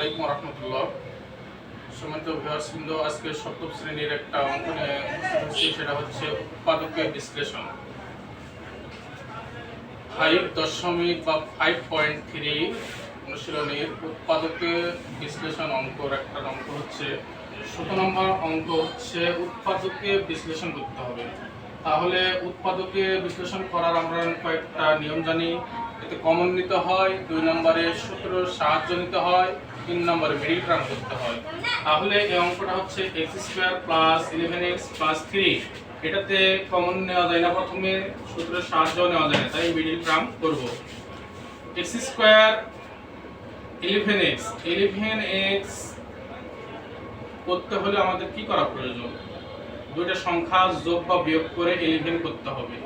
আলাইকুম রহমতুল্লাহ। সম্মানিত ভিউয়ার্সবৃন্দ আজকে সপ্তম শ্রেণির একটা অঙ্ক নিয়ে সেটা হচ্ছে উৎপাদকের বিশ্লেষণ। ফাইভ দশমিক বা ফাইভ পয়েন্ট থ্রি অনুশীলনীর উৎপাদকের বিশ্লেষণ অঙ্কর একটা অঙ্ক হচ্ছে। সতেরো নম্বর অঙ্ক হচ্ছে উৎপাদকে বিশ্লেষণ করতে হবে। তাহলে উৎপাদকে বিশ্লেষণ করার আমরা কয়েকটা নিয়ম জানি। এতে কমন নিতে হয়, দুই নম্বরে সূত্র সাহায্য নিতে হয় তিন নম্বরে মিডিল টার্ম করতে হয়। তাহলে এই অঙ্কটা হচ্ছে x square plus eleven x plus three এটাতে কমন নেওয়া যায় না, প্রথমে সূত্রের সাহায্য নেওয়া যায় না, তাই মিডিল টার্ম করব। X square eleven x eleven x করতে হলে আমাদের কি করা প্রয়োজন? দুইটা সংখ্যা যোগ বা বিয়োগ করে ইলেভেন করতে হবে।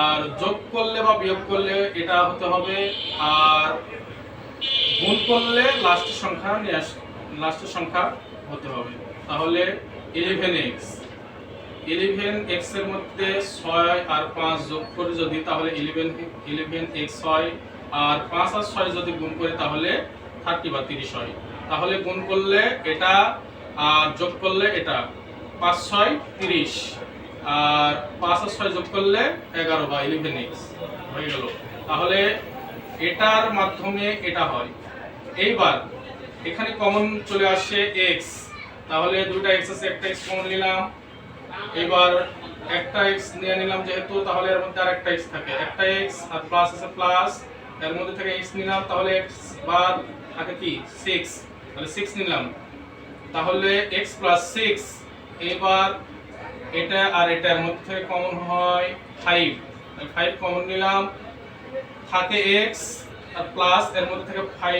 আর যোগ করলে বা বিয়োগ করলে এটা হতে হবে, আর গুণ করলে লাস্টের সংখ্যা নিয়ে লাস্টের সংখ্যা হতে হবে। তাহলে ইলেভেন এক্স ইলেভেন এক্সের মধ্যে ছয় আর পাঁচ যোগ করে যদি, তাহলে ইলেভেন ইলেভেন এক্স হয় আর পাঁচ আর ছয় যদি গুণ করে, তাহলে থার্টি বা তিরিশ হয়। তাহলে গুণ করলে এটা, আর যোগ করলে এটা, পাঁচ, ছয়, তিরিশ। আর পাঁচ আর ছয় যোগ করলে এগারো বা ইলেভেন এক্স হয়ে গেল। তাহলে এটার মাধ্যমে এটা হয়। এইবার এখানে কমন চলে আসে এক্স তাহলে দুইটা এক্স আছে, একটা এক্স কমন নিলাম। এবার একটা এক্স নিয়ে নিলাম যেহেতু, তাহলে এর মধ্যে আর একটা এক্স থাকে। একটা এক্স আর প্লাস আছে প্লাস এর মধ্যে থেকে এক্স নিলাম, তাহলে এক্স বাদ থাকে কি? সিক্স তাহলে সিক্স নিলাম। তাহলে এক্স প্লাস সিক্স এবার এটা আর এটার মধ্যে কমন হয় ফাইভ ফাইভ কমন নিলাম থাকে এক্স আর প্লাস এর মধ্যে থাকে ফাইভ